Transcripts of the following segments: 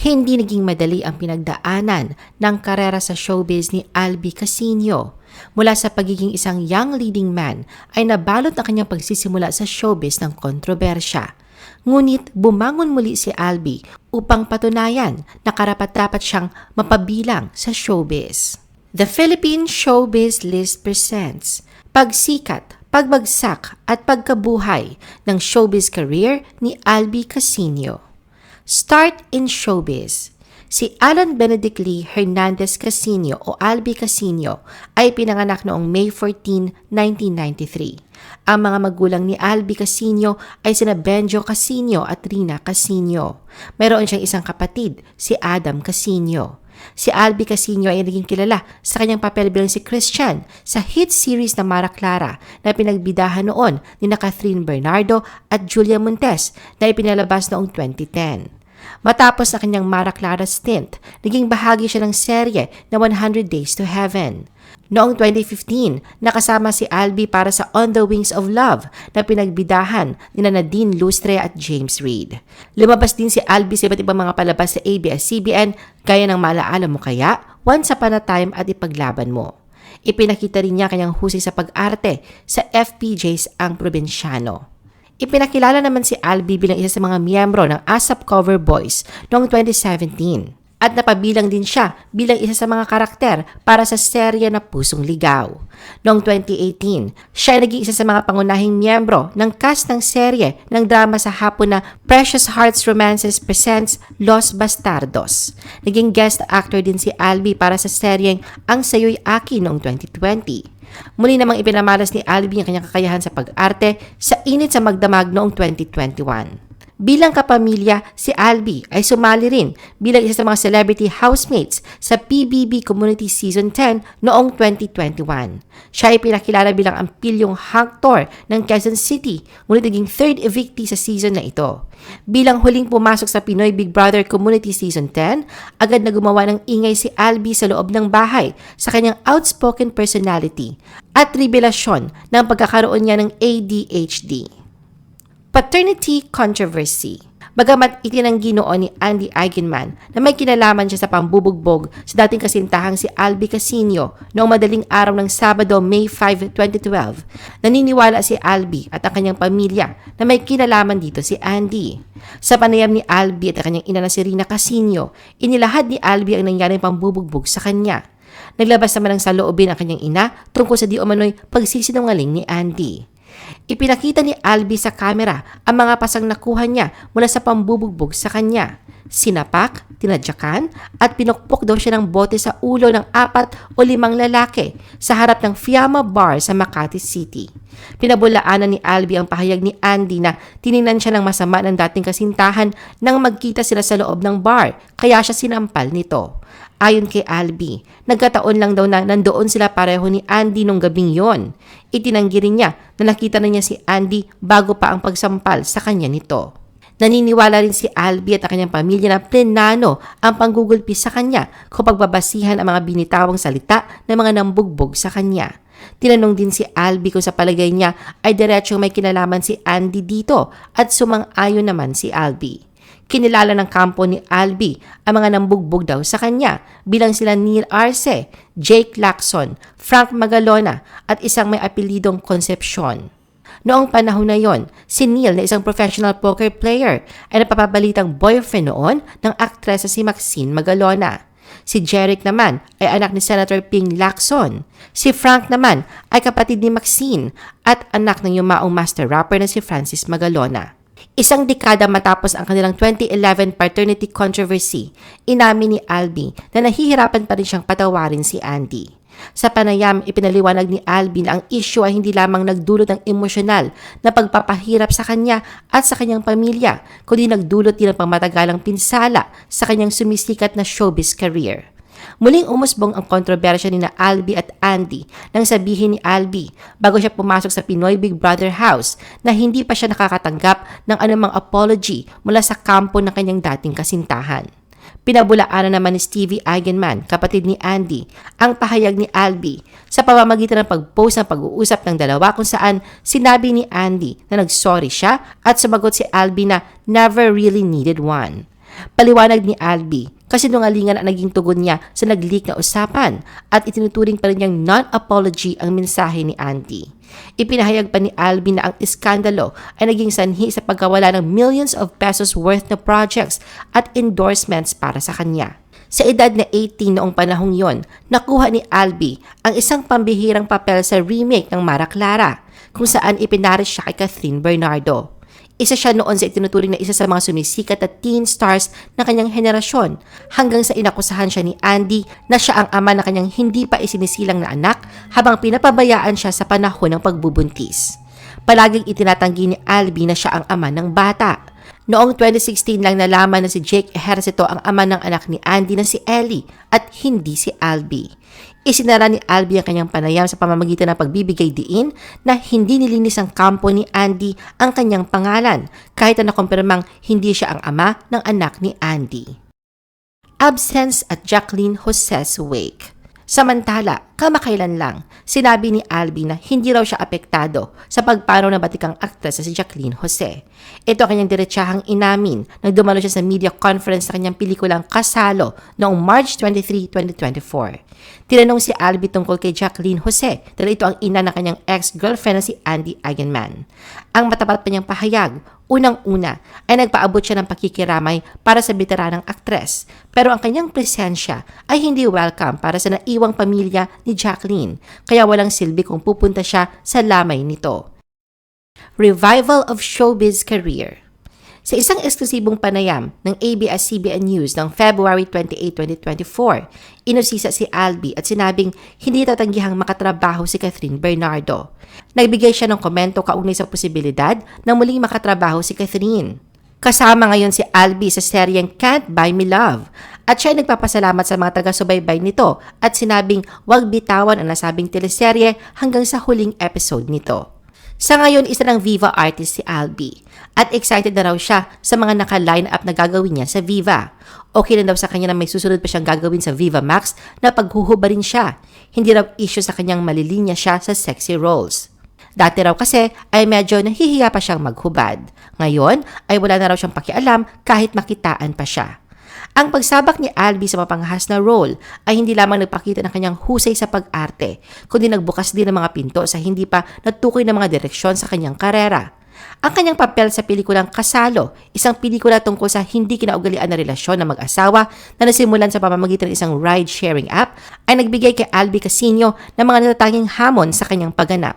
Hindi naging madali ang pinagdaanan ng karera sa showbiz ni Albi Casino. Mula sa pagiging isang young leading man ay nabalot ang kanyang pagsisimula sa showbiz ng kontrobersya. Ngunit bumangon muli si Albi upang patunayan na karapat-dapat siyang mapabilang sa showbiz. The Philippine Showbiz List presents Pagsikat, Pagbagsak at Pagkabuhay ng Showbiz Career ni Albi Casino. Start in Showbiz Si Alan Benedict Lee Hernandez Casino o Albi Casino ay pinanganak noong May 14, 1993. Ang mga magulang ni Albi Casino ay sina Benjo Casino at Rina Casino. Mayroon siyang isang kapatid, si Adam Casino. Si Albi Casino ay naging kilala sa kanyang papel bilang si Christian sa hit series na Mara Clara na pinagbidahan noon ni na Catherine Bernardo at Julia Montes na ipinalabas noong 2010. Matapos na kanyang Mara Clara stint, naging bahagi siya ng serye na 100 Days to Heaven. Noong 2015, nakasama si Albi para sa On the Wings of Love na pinagbidahan ni Nadine Lustre at James Reid. Lumabas din si Albi sa iba't ibang mga palabas sa ABS-CBN gaya ng Malaala Mo Kaya, Once Upon a Time at Ipaglaban Mo. Ipinakita rin niya kanyang husay sa pag-arte sa FPJs ang probinsyano. Ipinakilala naman si Albi bilang isa sa mga miyembro ng ASAP Cover Boys noong 2017 at napabilang din siya bilang isa sa mga karakter para sa serya na Pusong Ligaw. Noong 2018, siya ay naging isa sa mga pangunahing miyembro ng cast ng serye ng drama sa hapon na Precious Hearts Romances presents Los Bastardos. Naging guest actor din si Albi para sa seryeng Ang Sayo'y Aki noong 2020. Muli namang ipinamalas ni Albi ang kanyang kakayahan sa pag-arte sa init sa magdamag noong 2021. Bilang kapamilya, si Albi ay sumali rin bilang isa sa mga celebrity housemates sa PBB Community Season 10 noong 2021. Siya ay pinakilala bilang ang pilyong hangtor ng Quezon City, ngunit naging third evictee sa season na ito. Bilang huling pumasok sa Pinoy Big Brother Community Season 10, agad na gumawa ng ingay si Albi sa loob ng bahay sa kanyang outspoken personality at revelasyon ng pagkakaroon niya ng ADHD. Paternity Controversy Bagamat itinanggi noon ni Andy Eigenman na may kinalaman siya sa pambubugbog sa dating kasintahang si Albi Casino noong madaling araw ng Sabado, May 5, 2012, naniniwala si Albi at ang kanyang pamilya na may kinalaman dito si Andy. Sa panayam ni Albi at ang kanyang ina na si Rina Casino, inilahad ni Albi ang nangyaring pambubugbog sa kanya. Naglabas naman ng saloobin ang kanyang ina tungkol sa di umano'y pagsisinungaling ni Andy. Ipinakita ni Albi sa kamera ang mga pasang nakuha niya mula sa pambubugbog sa kanya. Sinapak, tinadyakan, at pinukpok daw siya ng bote sa ulo ng apat o limang lalaki sa harap ng Fiamma Bar sa Makati City. Pinabulaanan ni Albi ang pahayag ni Andy na tiningnan siya ng masama ng dating kasintahan nang magkita sila sa loob ng bar, kaya siya sinampal nito. Ayon kay Albi, nagkataon lang daw na nandoon sila pareho ni Andy nung gabing yon. Itinanggi rin niya na nakita na niya si Andy bago pa ang pagsampal sa kanya nito. Naniniwala rin si Albi at ang kanyang pamilya na plenano ang panggugulpi sa kanya kung pagbabasihan ang mga binitawang salita ng mga nambugbog sa kanya. Tinanong din si Albi kung sa palagay niya ay diretsong may kinalaman si Andy dito at sumang-ayon naman si Albi. Kinilala ng kampo ni Albi ang mga nambugbog daw sa kanya bilang sila Neil Arce, Jake Lacson, Frank Magalona at isang may apelidong Concepcion. Noong panahon na yon, si Neil na isang professional poker player ay napapabalitang boyfriend noon ng aktres si Maxine Magalona. Si Jeric naman ay anak ni Senator Ping Lacson. Si Frank naman ay kapatid ni Maxine at anak ng yumaong master rapper na si Francis Magalona. Isang dekada matapos ang kanilang 2011 paternity controversy, inamin ni Albi na nahihirapan pa rin siyang patawarin si Andy. Sa panayam, ipinaliwanag ni Albi na ang issue ay hindi lamang nagdulot ng emosyonal na pagpapahirap sa kanya at sa kanyang pamilya, kundi nagdulot din ng pangmatagalang pinsala sa kanyang sumisikat na showbiz career. Muling umusbong ang kontrobersya ni na Albi at Andy nang sabihin ni Albi bago siya pumasok sa Pinoy Big Brother house na hindi pa siya nakakatanggap ng anumang apology mula sa kampo ng kanyang dating kasintahan. Pinabulaanan naman ni Stevie Eigenman, kapatid ni Andy, ang pahayag ni Albi sa pamamagitan ng pag-post ng pag-uusap ng dalawa kung saan sinabi ni Andy na nagsorry siya at sumagot si Albi na never really needed one. Paliwanag ni Albi, kasi nungalingan ang naging tugon niya sa nag-leak na usapan at itinuturing pa rin niyang non-apology ang mensahe ni Andy. Ipinahayag pa ni Albi na ang iskandalo ay naging sanhi sa pagkawala ng millions of pesos worth na projects at endorsements para sa kanya. Sa edad na 18 noong panahong yon, nakuha ni Albi ang isang pambihirang papel sa remake ng Mara Clara, kung saan ipinaris siya kay Catherine Bernardo. Isa siya noon sa itinuturing na isa sa mga sumisikat at teen stars ng kanyang henerasyon hanggang sa inakusahan siya ni Andy na siya ang ama ng kanyang hindi pa isinisilang na anak habang pinapabayaan siya sa panahon ng pagbubuntis. Palaging itinatanggi ni Albi na siya ang ama ng bata. Noong 2016 lang nalaman na si Jake Ejercito ang ama ng anak ni Andy na si Ellie at hindi si Albi. Isinara ni Albi ang kanyang panayam sa pamamagitan ng pagbibigay diin na hindi nilinis ang kampo ni Andy ang kanyang pangalan kahit na nakumpirmang hindi siya ang ama ng anak ni Andy. Absence at Jacqueline Jose's wake. Samantala, kamakailan lang, sinabi ni Albi na hindi raw siya apektado sa pagpanaw ng batikang aktres na si Jacqueline Jose. Ito ang kanyang diretsahang inamin nang dumalo siya sa media conference sa kanyang pelikulang Kasalo noong March 23, 2024. Tinanong si Albi tungkol kay Jacqueline Jose dahil ito ang ina ng kanyang ex-girlfriend na si Andy Eigenman. Ang matapat pa niyang pahayag, Unang-una ay nagpaabot siya ng pakikiramay para sa veteranang aktres. Pero ang kanyang presensya ay hindi welcome para sa naiwang pamilya ni Jacqueline. Kaya walang silbi kung pupunta siya sa lamay nito. Revival of Showbiz Career sa isang eksklusibong panayam ng ABS-CBN News ng February 28, 2024, inusisa si Albi at sinabing hindi tatanggihang makatrabaho si Catherine Bernardo. Nagbigay siya ng komento kaugnay sa posibilidad na muling makatrabaho si Catherine. Kasama ngayon si Albi sa seryeng Can't Buy Me Love at siya ay nagpapasalamat sa mga taga-subaybay nito at sinabing huwag bitawan ang nasabing teleserye hanggang sa huling episode nito. Sa ngayon, isa ng Viva artist si Albi at excited na raw siya sa mga naka-line up na gagawin niya sa Viva. Okay na daw sa kanya na may susunod pa siyang gagawin sa Viva Max na paghuhubarin siya. Hindi raw issue sa kanyang malilinya siya sa sexy roles. Dati raw kasi ay medyo nahihiya pa siyang maghubad. Ngayon ay wala na raw siyang pakialam kahit makitaan pa siya. Ang pagsabak ni Albi sa mapanghas na role ay hindi lamang nagpakita ng kanyang husay sa pag-arte, kundi nagbukas din ng mga pinto sa hindi pa natukoy na mga direksyon sa kanyang karera. Ang kanyang papel sa pelikulang Kasalo, isang pelikula tungkol sa hindi kinaugalian na relasyon ng mag-asawa na nasimulan sa pamamagitan ng isang ride-sharing app, ay nagbigay kay Albi Casino ng mga natatanging hamon sa kanyang pagganap.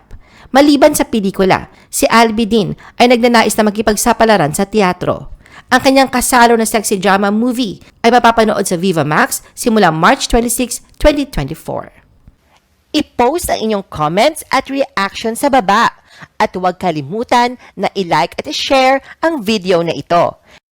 Maliban sa pelikula, si Albi din ay nagnanais na makipagsapalaran sa teatro. Ang kanyang kasalo na sexy drama movie ay mapapanood sa Viva Max simula March 26, 2024. I-post ang inyong comments at reaction sa baba at huwag kalimutan na i-like at i-share ang video na ito.